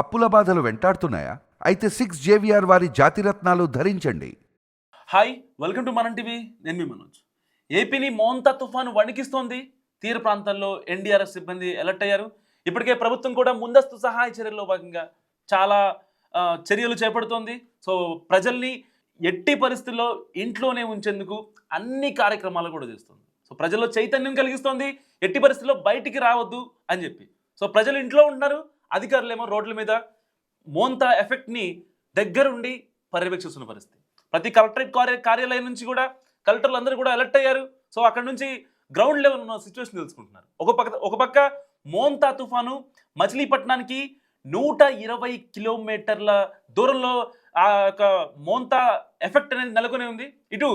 అప్పుల బాధలు వెంటాడుతున్నాయా? అయితే సిక్స్ జేవిఆర్ వారి జాతిరత్నాలు ధరించండి. Hi welcome to Manam TV. నేను మీ మనోజ్. ఏపీని మోంతా తుఫాను వణికిస్తోంది. తీర ప్రాంతాల్లో ఎన్డీఆర్ఎఫ్ సిబ్బంది అలర్ట్ అయ్యారు. ఇప్పటికే ప్రభుత్వం కూడా ముందస్తు సహాయ చర్యల్లో భాగంగా చాలా చర్యలు చేపడుతోంది. సో ప్రజల్ని ఎట్టి పరిస్థితుల్లో ఇంట్లోనే ఉంచేందుకు అన్ని కార్యక్రమాలు కూడా చేస్తుంది. సో ప్రజల్లో చైతన్యం కలిగిస్తోంది. ఎట్టి పరిస్థితుల్లో బయటికి రావద్దు అని చెప్పి. సో ప్రజలు ఇంట్లో ఉంటున్నారు. అధికారులేమో రోడ్ల మీద మోంతా ఎఫెక్ట్ని దగ్గరుండి పర్యవేక్షిస్తున్న పరిస్థితి. ప్రతి కలెక్టరేట్ కార్య కార్యాలయం నుంచి కూడా కలెక్టర్లు అందరూ కూడా అలర్ట్ అయ్యారు. సో అక్కడ నుంచి గ్రౌండ్ లెవెల్ ఉన్న సిచ్యువేషన్ తెలుసుకుంటున్నారు. ఒక పక్క ఒక పక్క మోంతా తుఫాను మచిలీపట్నానికి నూట ఇరవై కిలోమీటర్ల దూరంలో ఆ యొక్క మోంతా ఎఫెక్ట్ అనేది నెలకొని ఉంది. ఇటు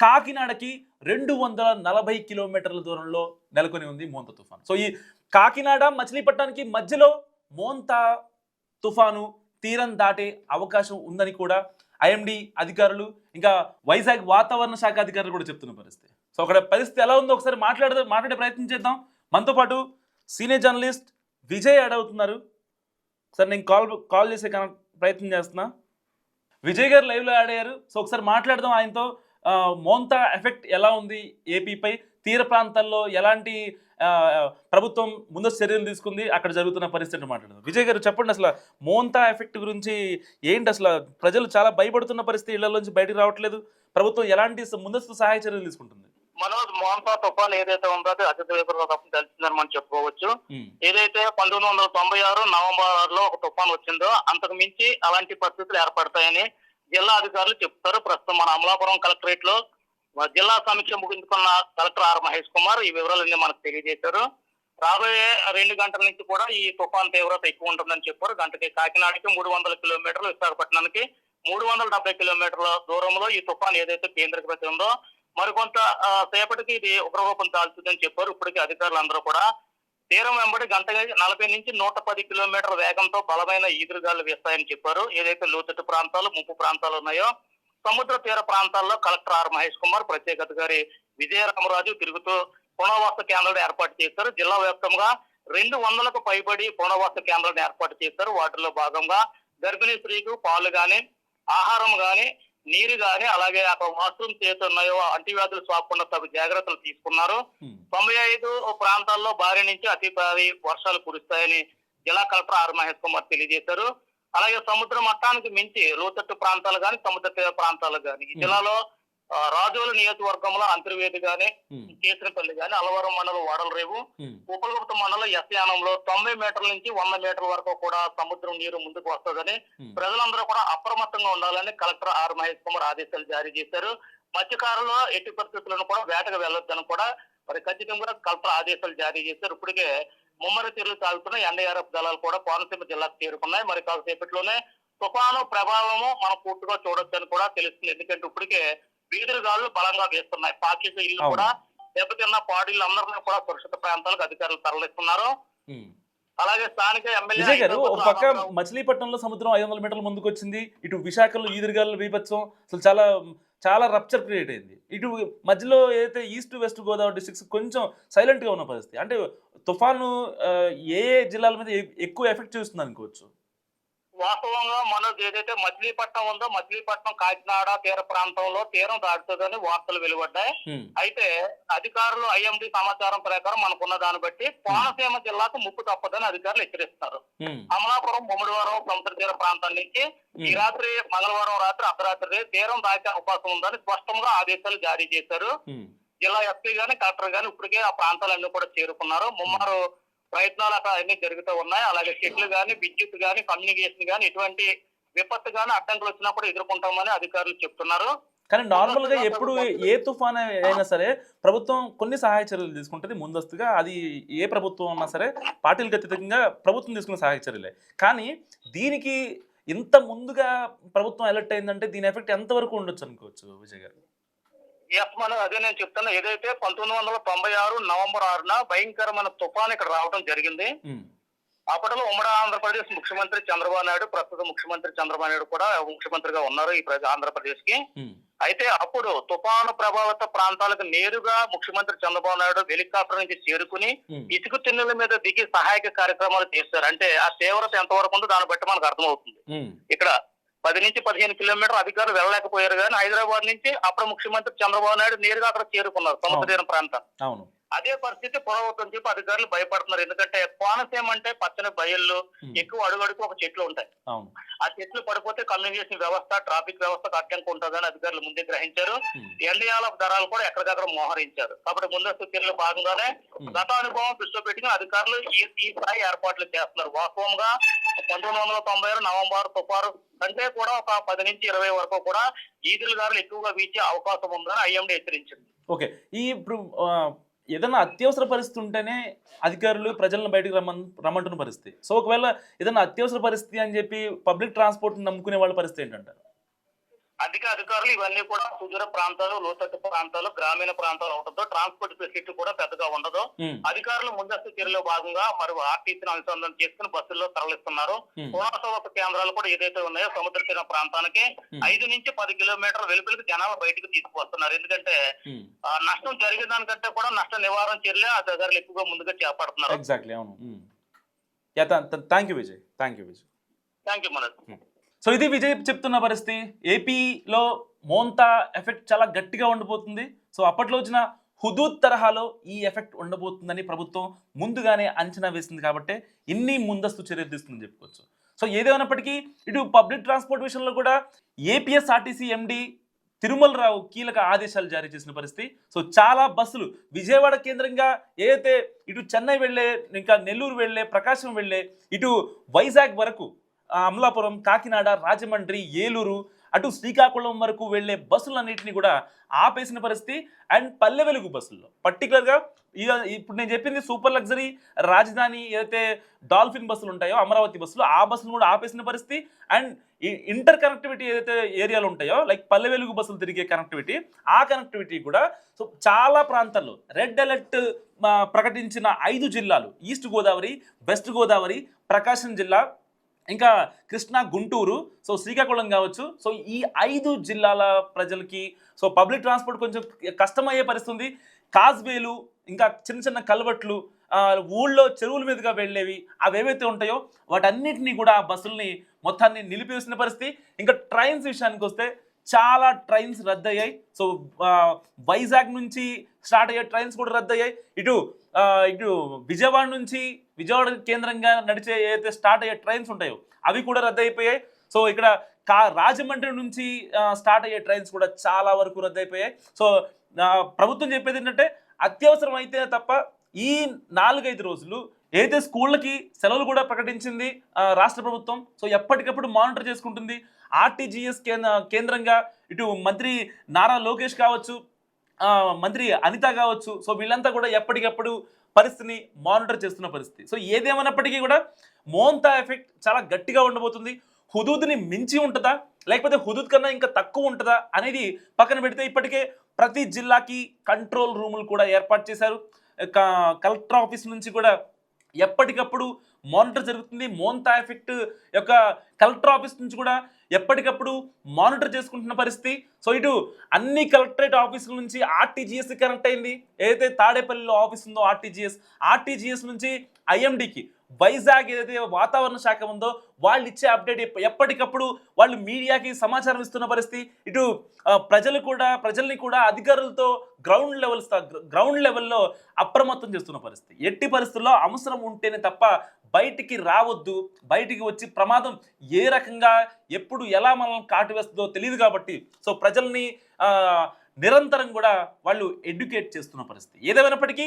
కాకినాడకి రెండు వందల నలభై కిలోమీటర్ల దూరంలో నెలకొని ఉంది మోంతా తుఫాను. సో ఈ కాకినాడ మచిలీపట్నానికి మధ్యలో మోంతా తుఫాను తీరం దాటే అవకాశం ఉందని కూడా ఐఎండి అధికారులు ఇంకా వైజాగ్ వాతావరణ శాఖ అధికారులు కూడా చెప్తున్న పరిస్థితి. సో అక్కడ పరిస్థితి ఎలా ఉందో ఒకసారి మాట్లాడదాం మాట్లాడే ప్రయత్నం చేద్దాం. మనతో పాటు సీనియర్ జర్నలిస్ట్ విజయ్ యాడ్ అవుతున్నారు. సార్ నేను కాల్ కాల్ చేసే ప్రయత్నం చేస్తున్నా. విజయ్ గారు లైవ్లో యాడ్ అయ్యారు. సో ఒకసారి మాట్లాడదాం ఆయనతో. మోంతా ఎఫెక్ట్ ఎలా ఉంది? ఏపీపై తీర ప్రాంతాల్లో ఎలాంటి ప్రభుత్వం ముందస్తు చర్యలు తీసుకుంది అక్కడ జరుగుతున్న పరిస్థితిని మాట్లాడదాం. విజయ్ గారు చెప్పండి అసలు మోంతా ఎఫెక్ట్ గురించి ఏంటి అసలు? ప్రజలు చాలా భయపడుతున్న పరిస్థితి ఇళ్ళలోంచి బయటికి రావట్లేదు. ప్రభుత్వం ఎలాంటి ముందస్తు సహాయ చర్యలు తీసుకుంటుంది? మనోజ్ మోహన్సా తుఫాన్ ఏదైతే ఉందో అది అతి తీవ్రత తెలిసిందని మనం చెప్పుకోవచ్చు. ఏదైతే పంతొమ్మిది వందల తొంభై ఆరు నవంబర్లో ఒక తుఫాన్ వచ్చిందో అంతకు మించి అలాంటి పరిస్థితులు ఏర్పడతాయని జిల్లా అధికారులు చెప్తారు. ప్రస్తుతం మన అమలాపురం కలెక్టరేట్లో జిల్లా సమీక్ష ముగించుకున్న కలెక్టర్ ఆర్ మహేష్ కుమార్ ఈ వివరాలన్నీ మనకు తెలియజేశారు. రాబోయే రెండు గంటల నుంచి కూడా ఈ తుఫాన్ తీవ్రత ఎక్కువ ఉంటుందని చెప్పారు. గంటకి కాకినాడకి మూడు వందల కిలోమీటర్లు విశాఖపట్నానికి మూడు వందల డెబ్బై కిలోమీటర్ల దూరంలో ఈ తుఫాన్ ఏదైతే కేంద్రీకృతి ఉందో మరికొంత సేపటికి ఇది ఉగ్రరూపం దాల్చుదని చెప్పారు. ఇప్పటికీ అధికారులు అందరూ కూడా తీరం వెంబడి గంట నలభై నుంచి నూట పది కిలోమీటర్ల వేగంతో బలమైన ఈదురుగాలు వేస్తాయని చెప్పారు. ఏదైతే లోతట్టు ప్రాంతాలు ముంపు ప్రాంతాలు ఉన్నాయో సముద్ర తీర ప్రాంతాల్లో కలెక్టర్ ఆర్ మహేష్ కుమార్ ప్రత్యేక అధికారి విజయరామరాజు తిరుగుతూ పునర్వాస కేంద్రాలు ఏర్పాటు చేశారు. జిల్లా వ్యాప్తంగా రెండు వందలకు పైబడి పునర్వాస కేంద్రాలను ఏర్పాటు చేశారు. వాటిలో భాగంగా గర్భిణీ స్త్రీకు పాలు గాని ఆహారం గాని నీరు గాని అలాగే అక్కడ వాష్రూమ్స్ ఏదైతే ఉన్నాయో అంటువ్యాధులు సోకకుండా తగు జాగ్రత్తలు తీసుకున్నారు. తొంభై ఐదు ప్రాంతాల్లో భారీ నుంచి అతి భారీ వర్షాలు కురుస్తాయని జిల్లా కలెక్టర్ ఆర్ మహేష్ కుమార్ తెలియజేశారు. అలాగే సముద్ర మట్టానికి మించి లోతట్టు ప్రాంతాలు గాని సముద్ర తీర ప్రాంతాలు గాని. ఈ జిల్లాలో రాజోలు నియోజకవర్గంలో అంతర్వేది గాని కేసరపల్లి గాని అలవరం మండలం వాడలరేవు ఉపలగుప్త మండలం ఎస్యానంలో తొంభై మీటర్ల నుంచి వంద మీటర్ల వరకు కూడా సముద్రం నీరు ముందుకు వస్తుందని. ప్రజలందరూ కూడా అప్రమత్తంగా ఉండాలని కలెక్టర్ ఆర్ మహేష్ కుమార్ ఆదేశాలు జారీ చేశారు. మత్స్యకారులు ఎట్టి పరిస్థితులను కూడా వేటకు వెళ్ళొద్దని కూడా మరి ఖచ్చితంగా కలెక్టర్ ఆదేశాలు జారీ చేశారు. ఇప్పటికే ముమ్మరి తీరులు సాగుతున్న ఎన్డీఆర్ఎఫ్ దళాలు కూడా కోనసీమ జిల్లాకు చేరుకున్నాయి. మరి కాసేపట్లోనే తుఫాను ప్రభావము మనం పూర్తిగా చూడొచ్చని కూడా తెలుస్తుంది. ఎందుకంటే ఇప్పటికే వీధులుగాళ్ళు బలంగా వేస్తున్నాయి. పాకిస ఇల్లు. కూడా దెబ్బతిన్న పాడీలు అందరినీ కూడా సురక్షిత ప్రాంతాలకు అధికారులు తరలిస్తున్నారు. అలాగే స్థానిక ఎమ్మెల్యే గారు ఒక పక్క మచిలీపట్నంలో సముద్రం ఐదు వందల మీటర్ల ముందుకు వచ్చింది ఇటు విశాఖలో ఈదురుగాలు బీభత్సం అసలు చాలా చాలా రప్చర్ క్రియేట్ అయింది. ఇటు మధ్యలో ఏదైతే ఈస్ట్ వెస్ట్ గోదావరి డిస్ట్రిక్ట్స్ కొంచెం సైలెంట్గా ఉన్న పరిస్థితి. అంటే తుఫాను ఏ ఏ జిల్లాల మీద ఎక్కువ ఎఫెక్ట్ చూస్తుంది అనుకోవచ్చు వాస్తవంగా మనది ఏదైతే మచిలీపట్నం ఉందో మచిలీపట్నం కాకినాడ తీర ప్రాంతంలో తీరం దాటుతుందని వార్తలు వెలువడ్డాయి. అయితే అధికారులు ఐఎండి సమాచారం ప్రకారం మనకున్న దాన్ని బట్టి కోనసీమ జిల్లాకు ముప్పు తప్పదని అధికారులు హెచ్చరిస్తున్నారు ఉమ్, అమలాపురం ముమ్మడివారం సముద్ర తీర ప్రాంతం నుంచి ఈ రాత్రి మంగళవారం రాత్రి అర్ధరాత్రి తీరం దాటే అవకాశం ఉందని స్పష్టంగా ఆదేశాలు జారీ చేశారు. జిల్లా ఎస్పీ గాని కలెక్టర్ గాని ఇప్పటికే ఆ ప్రాంతాలన్నీ కూడా చేరుకున్నారు. ముమ్మారు ప్రయత్నాలు అక్కడ అన్ని జరుగుతూ ఉన్నాయి. అలాగే చెట్లు గాని విద్యుత్ గాని కమ్యూనికేషన్ గాని ఎటువంటి విపత్తు గాని అడ్డంకులు వచ్చినా కూడా ఎదుర్కొంటామని అధికారులు చెప్తున్నారు. కానీ నార్మల్గా ఎప్పుడు ఏ తుఫాన్ అయినా సరే ప్రభుత్వం కొన్ని సహాయ చర్యలు తీసుకుంటుంది. ముందస్తుగా అది ఏ ప్రభుత్వం అన్నా సరే పార్టీలకు అతీతంగా ప్రభుత్వం తీసుకున్న సహాయ చర్యలే. కానీ దీనికి ఇంత ముందుగా ప్రభుత్వం అలర్ట్ అయిందంటే దీని ఎఫెక్ట్ ఎంతవరకు ఉండొచ్చు అనుకోవచ్చు విజయ్ గారు? ఎస్ మనం అదే నేను చెప్తున్నా ఏదైతే పంతొమ్మిది వందల తొంభై ఆరు నవంబర్ ఆరున భయంకరమైన తుఫాన్ ఇక్కడ రావడం జరిగింది అప్పట్లో ఉమ్మడి ఆంధ్రప్రదేశ్ ముఖ్యమంత్రి చంద్రబాబు నాయుడు ప్రస్తుత ముఖ్యమంత్రి చంద్రబాబు నాయుడు కూడా ముఖ్యమంత్రిగా ఉన్నారు ఈ ఆంధ్రప్రదేశ్కి అయితే అప్పుడు తుఫాను ప్రభావిత ప్రాంతాలకు నేరుగా ముఖ్యమంత్రి చంద్రబాబు నాయుడు హెలికాప్టర్ నుంచి చేరుకుని ఇసుక తిన్నుల మీద దిగి సహాయక కార్యక్రమాలు చేశారు. అంటే ఆ తీవ్రత ఎంతవరకు ఉందో దాన్ని బట్టి మనకు అర్థమవుతుంది. ఇక్కడ పది నుంచి పదిహేను కిలోమీటర్ అధికారులు వెళ్ళలేకపోయారు కానీ హైదరాబాద్ నుంచి అప్పుడు ముఖ్యమంత్రి చంద్రబాబు నాయుడు నేరుగా అక్కడ చేరుకున్నారు సముద్ర ప్రాంతం. అవును. అదే పరిస్థితి పునరావృతం చెప్పి అధికారులు భయపడుతున్నారు. ఎందుకంటే కోనసీమ అంటే పచ్చని బయళ్ళు ఎక్కువ అడుగడుకు ఒక చెట్లు ఉంటాయి. ఆ చెట్లు పడిపోతే కమ్యూనికేషన్ వ్యవస్థ ట్రాఫిక్ వ్యవస్థకు అడ్డంకి ఉంటుందని అధికారులు ముందే గ్రహించారు. ఎన్డీఆర్ఎఫ్ దళాలు కూడా ఎక్కడికక్కడ మోహరించారు. కాబట్టి ముందస్తు చర్యలు భాగంగానే గత అనుభవం దృష్టిలో పెట్టుకుని అధికారులు ఈ ఈ స్థాయి ఏర్పాట్లు చేస్తున్నారు. వాస్తవంగా పంతొమ్మిది వందల తొంభై ఆరు నవంబర్ తుఫారు కంటే కూడా ఒక పది నుంచి ఇరవై వరకు కూడా ఈదులు గారులు ఎక్కువగా వీచే అవకాశం ఉందని ఐఎండి హెచ్చరించింది. ఓకే. ఈ ఇప్పుడు ఏదైనా అత్యవసర పరిస్థితి ఉంటేనే అధికారులు ప్రజలను బయటకు రమ్మన్ రమ్మంటున్న పరిస్థితి. సో ఒకవేళ ఏదైనా అత్యవసర పరిస్థితి అని చెప్పి పబ్లిక్ ట్రాన్స్పోర్ట్ నమ్ముకునే వాళ్ళ పరిస్థితి ఏంటంటారు? అధిక అధికారులు ఇవన్నీ కూడా సుదూర ప్రాంతాలు లోతట్టు ప్రాంతాలు గ్రామీణ ప్రాంతాలు అవడంతో ట్రాన్స్పోర్ట్ ఫెసిలిటీ కూడా పెద్దగా ఉండదు. అధికారులు ముందస్తు చర్యలో భాగంగా మరి ఆర్టీసీని అనుసంధానం చేసుకుని బస్సుల్లో తరలిస్తున్నారు. పునరావాస కేంద్రాలు కూడా ఏదైతే ఉన్నాయో సముద్ర తీర ప్రాంతానికి ఐదు నుంచి పది కిలోమీటర్ల వెలుపలికి జనాలు బయటకు తీసుకువస్తున్నారు. ఎందుకంటే నష్టం జరిగిన దానికంటే కూడా నష్ట నివారణ చర్యలు అధికారులు ఎక్కువగా ముందుగా చేపడుతున్నారు. ఎగ్జాక్ట్లీ అవును. Thank you Vijay thank you Vijay. Thank you Manoj. So ఇది విజయ్ చెప్తున్న పరిస్థితి. ఏపీలో మోంతా ఎఫెక్ట్ చాలా గట్టిగా ఉండబోతుంది సో అప్పట్లో వచ్చిన హుదూద్ తరహాలో ఈ ఎఫెక్ట్ ఉండబోతుందని ప్రభుత్వం ముందుగానే అంచనా వేసింది కాబట్టి ఇన్ని ముందస్తు చర్యలు తీసుకుందని చెప్పుకోవచ్చు. సో ఏదేమైనప్పటికీ ఇటు పబ్లిక్ ట్రాన్స్పోర్ట్ విషయంలో కూడా ఏపీఎస్ఆర్టీసీ ఎండి తిరుమల రావు కీలక ఆదేశాలు జారీ చేసిన పరిస్థితి. సో చాలా బస్సులు విజయవాడ కేంద్రంగా ఏదైతే ఇటు చెన్నై వెళ్ళే ఇంకా నెల్లూరు వెళ్ళే ప్రకాశం వెళ్ళే ఇటు వైజాగ్ వరకు అమలాపురం కాకినాడ రాజమండ్రి ఏలూరు అటు శ్రీకాకుళం వరకు వెళ్ళే బస్సులన్నింటినీ కూడా ఆపేసిన పరిస్థితి అండ్ పల్లె వెలుగు బస్సుల్లో. పర్టికులర్గా ఇప్పుడు నేను చెప్పింది సూపర్ లగ్జరీ రాజధాని ఏదైతే డాల్ఫిన్ బస్సులు ఉంటాయో అమరావతి బస్సులు ఆ బస్సులు కూడా ఆపేసిన పరిస్థితి అండ్ ఇంటర్ కనెక్టివిటీ ఏదైతే ఏరియాలు ఉంటాయో లైక్ పల్లె వెలుగు బస్సులు తిరిగే కనెక్టివిటీ ఆ కనెక్టివిటీ కూడా సో చాలా ప్రాంతాల్లో రెడ్ అలర్ట్ ప్రకటించిన ఐదు జిల్లాలు ఈస్ట్ గోదావరి వెస్ట్ గోదావరి ప్రకాశం జిల్లా ఇంకా కృష్ణా గుంటూరు సో శ్రీకాకుళం కావచ్చు. సో ఈ ఐదు జిల్లాల ప్రజలకి సో పబ్లిక్ ట్రాన్స్పోర్ట్ కొంచెం కష్టమయ్యే పరిస్థితి కాజ్బేలు కాజ్వేలు ఇంకా చిన్న చిన్న కల్వట్లు ఊళ్ళో చెరువుల మీదుగా వెళ్ళేవి అవి ఏవైతే ఉంటాయో వాటన్నిటినీ కూడా ఆ బస్సుల్ని మొత్తాన్ని నిలిపివేసిన పరిస్థితి. ఇంకా ట్రైన్స్ విషయానికి వస్తే చాలా ట్రైన్స్ రద్దయ్యాయి. సో వైజాగ్ నుంచి స్టార్ట్ అయ్యే ట్రైన్స్ కూడా రద్దయ్యాయి. ఇటు ఇటు విజయవాడ నుంచి విజయవాడ కేంద్రంగా నడిచే ఏదైతే స్టార్ట్ అయ్యే ట్రైన్స్ ఉంటాయో అవి కూడా రద్దయిపోయాయి. సో ఇక్కడ కా రాజమండ్రి నుంచి స్టార్ట్ అయ్యే ట్రైన్స్ కూడా చాలా వరకు రద్దయిపోయాయి. సో ప్రభుత్వం చెప్పేది ఏంటంటే అత్యవసరం అయితే తప్ప ఈ నాలుగైదు రోజులు ఏదైతే స్కూళ్ళకి సెలవులు కూడా ప్రకటించింది రాష్ట్ర ప్రభుత్వం సో ఎప్పటికప్పుడు మానిటర్ చేసుకుంటుంది. ఆర్టీజీఎస్ కేంద్ర కేంద్రంగా ఇటు మంత్రి నారా లోకేష్ కావచ్చు మంత్రి అనిత కావచ్చు సో వీళ్ళంతా కూడా ఎప్పటికప్పుడు పరిస్థితిని మానిటర్ చేస్తున్న పరిస్థితి. సో ఏదేమన్నప్పటికీ కూడా మోంతా ఎఫెక్ట్ చాలా గట్టిగా ఉండబోతుంది. హుదూద్ని మించి ఉంటుందా? లేకపోతే హుదూద్ కన్నా ఇంకా తక్కువ ఉంటుందా? అనేది పక్కన పెడితే ఇప్పటికే ప్రతి జిల్లాకి కంట్రోల్ రూములు కూడా ఏర్పాటు చేశారు. క- కలెక్టర్ ఆఫీస్ నుంచి కూడా ఎప్పటికప్పుడు మానిటర్ జరుగుతుంది. మోంతా ఎఫెక్ట్ యొక్క కలెక్టర్ ఆఫీస్ నుంచి కూడా ఎప్పటికప్పుడు మానిటర్ చేసుకుంటున్న పరిస్థితి. సో ఇటు అన్ని కలెక్టరేట్ ఆఫీసుల నుంచి ఆర్టీజీఎస్ కనెక్ట్ అయింది. ఏదైతే తాడేపల్లిలో ఆఫీస్ ఉందో ఆర్టీజీఎస్ ఆర్టీజీఎస్ నుంచి ఐఎండికి వైజాగ్ ఏదైతే వాతావరణ శాఖ ఉందో వాళ్ళు ఇచ్చే అప్డేట్ ఎప్పటికప్పుడు వాళ్ళు మీడియాకి సమాచారం ఇస్తున్న పరిస్థితి. ఇటు ప్రజలు కూడా ప్రజల్ని కూడా అధికారులతో గ్రౌండ్ లెవెల్ గ్రౌండ్ లెవెల్లో అప్రమత్తం చేస్తున్న పరిస్థితి. ఎట్టి పరిస్థితుల్లో అవసరం ఉంటేనే తప్ప బయటికి రావద్దు. బయటికి వచ్చి ప్రమాదం ఏ రకంగా ఎప్పుడు ఎలా మనల్ని కాటు వేస్తుందో తెలియదు కాబట్టి. సో ప్రజల్ని నిరంతరం కూడా వాళ్ళు ఎడ్యుకేట్ చేస్తున్న పరిస్థితి. ఏదేమైనప్పటికీ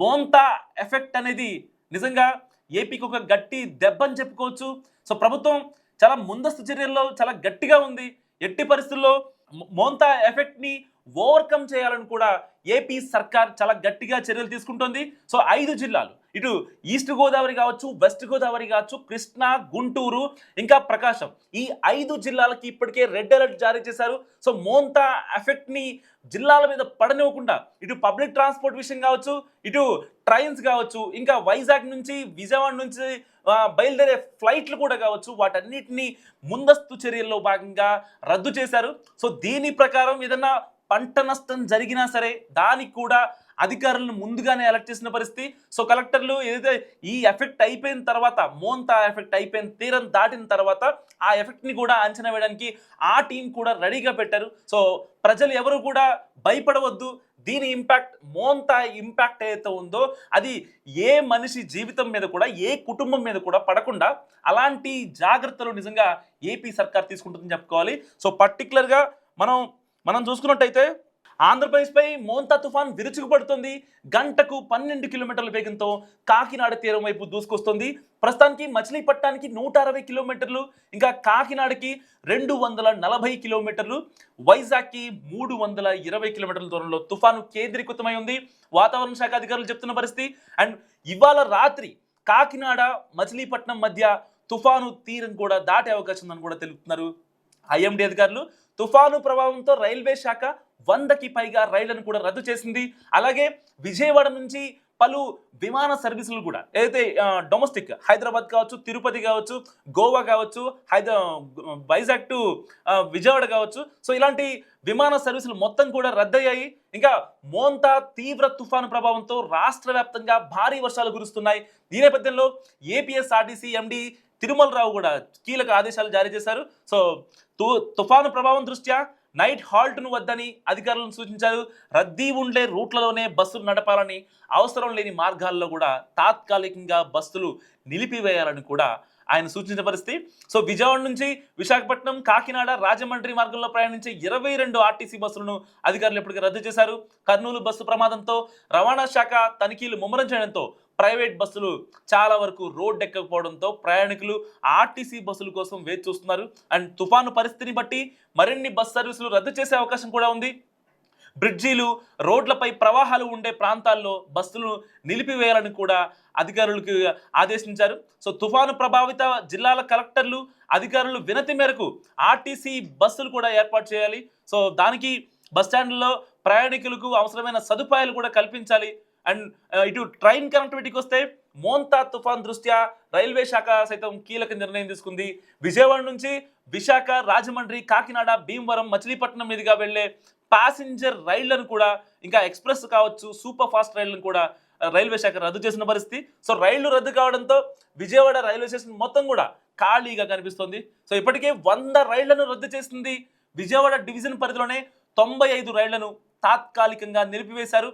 బోంతా ఎఫెక్ట్ అనేది నిజంగా ఏపీకి ఒక గట్టి దెబ్బ అని చెప్పుకోవచ్చు. సో ప్రభుత్వం చాలా ముందస్తు చర్యల్లో చాలా గట్టిగా ఉంది. ఎట్టి పరిస్థితుల్లో మోంతా ఎఫెక్ట్ని ఓవర్కమ్ చేయాలని కూడా ఏపీ సర్కార్ చాలా గట్టిగా చర్యలు తీసుకుంటుంది. సో ఐదు జిల్లాలు. ఇటు ఈస్ట్ గోదావరి కావచ్చు వెస్ట్ గోదావరి కావచ్చు కృష్ణా గుంటూరు ఇంకా ప్రకాశం. ఈ ఐదు జిల్లాలకి ఇప్పటికే రెడ్ అలర్ట్ జారీ చేశారు. సో మోంతా ఎఫెక్ట్ని జిల్లాల మీద పడనివ్వకుండా ఇటు పబ్లిక్ ట్రాన్స్పోర్ట్ విషయం కావచ్చు ఇటు ట్రైన్స్ కావచ్చు ఇంకా వైజాగ్ నుంచి విజయవాడ నుంచి బయలుదేరే ఫ్లైట్లు కూడా కావచ్చు వాటన్నిటిని ముందస్తు చర్యల్లో భాగంగా రద్దు చేశారు. సో దీని ప్రకారం ఏదన్నా పంట నష్టం జరిగినా సరే దానికి కూడా అధికారులను ముందుగానే అలర్ట్ చేసిన పరిస్థితి. సో కలెక్టర్లు ఏదైతే ఈ ఎఫెక్ట్ అయిపోయిన తర్వాత మోంతా ఎఫెక్ట్ అయిపోయిన తీరం దాటిన తర్వాత ఆ ఎఫెక్ట్ని కూడా అంచనా వేయడానికి ఆ టీం కూడా రెడీగా పెట్టారు. సో ప్రజలు ఎవరు కూడా భయపడవద్దు. దీని ఇంపాక్ట్ మోంతా ఇంపాక్ట్ ఏదైతే ఉందో అది ఏ మనిషి జీవితం మీద కూడా ఏ కుటుంబం మీద కూడా పడకుండా అలాంటి జాగ్రత్తలు నిజంగా ఏపీ సర్కార్ తీసుకుంటుందని చెప్పుకోవాలి. సో పర్టికులర్గా మనం మనం చూసుకున్నట్టయితే ఆంధ్రప్రదేశ్పై మోంతా తుఫాన్ విరుచుకుపడుతుంది. గంటకు పన్నెండు కిలోమీటర్ల వేగంతో కాకినాడ తీరం వైపు దూసుకొస్తుంది. ప్రస్తుతానికి మచిలీపట్నానికి నూట అరవై కిలోమీటర్లు ఇంకా కాకినాడకి రెండు వందల నలభై కిలోమీటర్లు వైజాగ్కి మూడు వందల ఇరవై కిలోమీటర్ల దూరంలో తుఫాను కేంద్రీకృతమై ఉంది. వాతావరణ శాఖ అధికారులు చెప్తున్న పరిస్థితి అండ్ ఇవాళ రాత్రి కాకినాడ మచిలీపట్నం మధ్య తుఫాను తీరం కూడా దాటే అవకాశం ఉందని కూడా తెలుపుతున్నారు ఐఎండి అధికారులు. తుఫాను ప్రభావంతో రైల్వే శాఖ వందకి పైగా రైళ్ళను కూడా రద్దు చేసింది. అలాగే విజయవాడ నుంచి పలు విమాన సర్వీసులు కూడా ఏదైతే డొమెస్టిక్ హైదరాబాద్ కావచ్చు తిరుపతి కావచ్చు గోవా కావచ్చు హైదరా వైజాగ్ టు విజయవాడ కావచ్చు. సో ఇలాంటి విమాన సర్వీసులు మొత్తం కూడా రద్దయ్యాయి. ఇంకా మోంతా తీవ్ర తుఫాను ప్రభావంతో రాష్ట్ర వ్యాప్తంగా భారీ వర్షాలు కురుస్తున్నాయి. ఈ నేపథ్యంలో ఏపీఎస్ఆర్టీసీ ఎండి తిరుమలరావు కూడా కీలక ఆదేశాలు జారీ చేశారు. సో తుఫాను ప్రభావం దృష్ట్యా నైట్ హాల్ట్ను వద్దని అధికారులను సూచించారు. రద్దీ ఉండే రూట్లలోనే బస్సులు నడపాలని అవసరం లేని మార్గాల్లో కూడా తాత్కాలికంగా బస్సులు నిలిపివేయాలని కూడా ఆయన సూచించిన పరిస్థితి. సో విజయవాడ నుంచి విశాఖపట్నం కాకినాడ రాజమండ్రి మార్గంలో ప్రయాణించే ఇరవై రెండు ఆర్టీసీ బస్సులను అధికారులు ఇప్పటికే రద్దు చేశారు. కర్నూలు బస్సు ప్రమాదంతో రవాణా శాఖ తనిఖీలు ముమ్మరం చేయడంతో ప్రైవేట్ బస్సులు చాలా వరకు రోడ్ ఎక్కకపోవడంతో ప్రయాణికులు ఆర్టీసీ బస్సుల కోసం వేచి చూస్తున్నారు. అండ్ తుఫాను పరిస్థితిని బట్టి మరిన్ని బస్ సర్వీసులు రద్దు చేసే అవకాశం కూడా ఉంది. బ్రిడ్జీలు రోడ్లపై ప్రవాహాలు ఉండే ప్రాంతాల్లో బస్సులను నిలిపివేయాలని కూడా అధికారులకు ఆదేశించారు. సో తుఫాను ప్రభావిత జిల్లాల కలెక్టర్లు అధికారులు వినతి మేరకు ఆర్టీసీ బస్సులు కూడా ఏర్పాటు చేయాలి. సో దానికి బస్ స్టాండ్లో ప్రయాణికులకు అవసరమైన సదుపాయాలు కూడా కల్పించాలి. అండ్ ఇటు ట్రైన్ కనెక్టివిటీకి వస్తే మోంతా తుఫాన్ దృష్ట్యా రైల్వే శాఖ సైతం కీలక నిర్ణయం తీసుకుంది. విజయవాడ నుంచి విశాఖ రాజమండ్రి కాకినాడ భీమవరం మచిలీపట్నం మీదుగా వెళ్ళే ప్యాసింజర్ రైళ్ళను కూడా ఇంకా ఎక్స్ప్రెస్ కావచ్చు సూపర్ ఫాస్ట్ రైళ్ళను కూడా రైల్వే శాఖ రద్దు చేసిన పరిస్థితి. సో రైళ్ళు రద్దు కావడంతో విజయవాడ రైల్వే స్టేషన్ మొత్తం కూడా ఖాళీగా కనిపిస్తోంది. సో ఇప్పటికే వంద రైళ్ళను రద్దు చేసింది విజయవాడ డివిజన్ పరిధిలోనే తొంభై ఐదు రైళ్ళను తాత్కాలికంగా నిలిపివేశారు.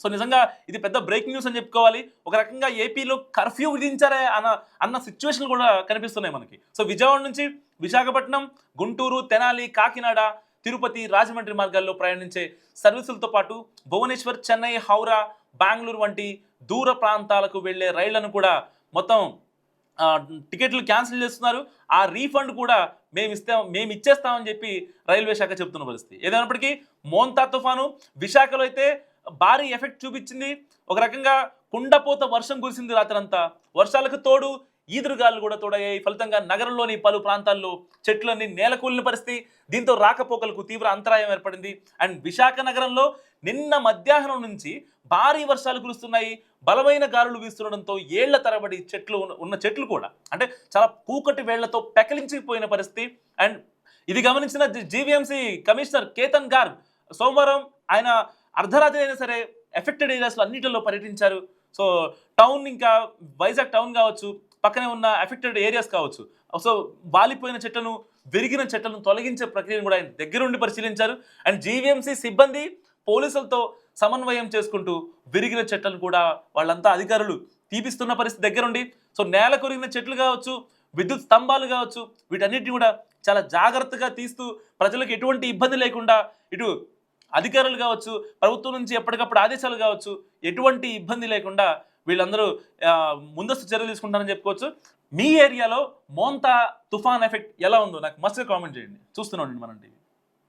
సో నిజంగా ఇది పెద్ద బ్రేకింగ్ న్యూస్ అని చెప్పుకోవాలి. ఒక రకంగా ఏపీలో కర్ఫ్యూ విధించారే అన్న అన్న సిచ్యువేషన్ కూడా కనిపిస్తున్నాయి మనకి. సో విజయవాడ నుంచి విశాఖపట్నం గుంటూరు తెనాలి కాకినాడ తిరుపతి రాజమండ్రి మార్గాల్లో ప్రయాణించే సర్వీసులతో పాటు భువనేశ్వర్ చెన్నై హౌరా బెంగళూరు వంటి దూర ప్రాంతాలకు వెళ్ళే రైళ్ళను కూడా మొత్తం టికెట్లు క్యాన్సిల్ చేస్తున్నారు. ఆ రీఫండ్ కూడా మేము ఇస్తాం మేము ఇచ్చేస్తామని చెప్పి రైల్వే శాఖ చెప్తున్న పరిస్థితి. ఏదైనప్పటికీ మోంతా తుఫాను విశాఖలో అయితే భారీ ఎఫెక్ట్ చూపించింది. ఒక రకంగా కుండపోత వర్షం కురిసింది రాత్రంతా. వర్షాలకు తోడు ఈదురుగాలు కూడా తోడయ్యాయి. ఫలితంగా నగరంలోని పలు ప్రాంతాల్లో చెట్లన్నీ నేలకూలిన పరిస్థితి. దీంతో రాకపోకలకు తీవ్ర అంతరాయం ఏర్పడింది. అండ్ విశాఖ నగరంలో నిన్న మధ్యాహ్నం నుంచి భారీ వర్షాలు కురుస్తున్నాయి. బలమైన గాలులు వీస్తుండడంతో ఏళ్ళ తరబడి చెట్లు ఉన్న- ఉన్న చెట్లు కూడా అంటే చాలా కూకటి వేళ్ళతో పెకలించిపోయిన పరిస్థితి. అండ్ ఇది గమనించిన జీవీఎంసీ కమిషనర్ కేతన్ గార్గ్ సోమవారం ఆయన అర్ధరాత్రి అయినా సరే ఎఫెక్టెడ్ ఏరియాస్లో అన్నిటిలో పర్యటించారు. సో టౌన్ ఇంకా వైజాగ్ టౌన్ కావచ్చు పక్కనే ఉన్న ఎఫెక్టెడ్ ఏరియాస్ కావచ్చు. సో వాలిపోయిన చెట్లను విరిగిన చెట్లను తొలగించే ప్రక్రియను కూడా ఆయన దగ్గరుండి పరిశీలించారు. అండ్ జీవీఎంసీ సిబ్బంది పోలీసులతో సమన్వయం చేసుకుంటూ విరిగిన చెట్లను కూడా వాళ్ళంతా అధికారులు తీపిస్తున్న పరిస్థితి దగ్గరుండి. సో నేల కొరిగిన చెట్లు కావచ్చు విద్యుత్ స్తంభాలు కావచ్చు వీటన్నిటిని కూడా చాలా జాగ్రత్తగా తీస్తూ ప్రజలకు ఎటువంటి ఇబ్బంది లేకుండా ఇటు అధికారులు కావచ్చు ప్రభుత్వం నుంచి ఎప్పటికప్పుడు ఆదేశాలు కావచ్చు ఎటువంటి ఇబ్బంది లేకుండా వీళ్ళందరూ ముందస్తు చర్యలు తీసుకుంటారని చెప్పుకోవచ్చు. మీ ఏరియాలో మోంతా తుఫాన్ ఎఫెక్ట్ ఎలా ఉందో నాకు మస్తు కామెంట్ చేయండి. చూస్తూనే ఉండండి మనం టీవీ.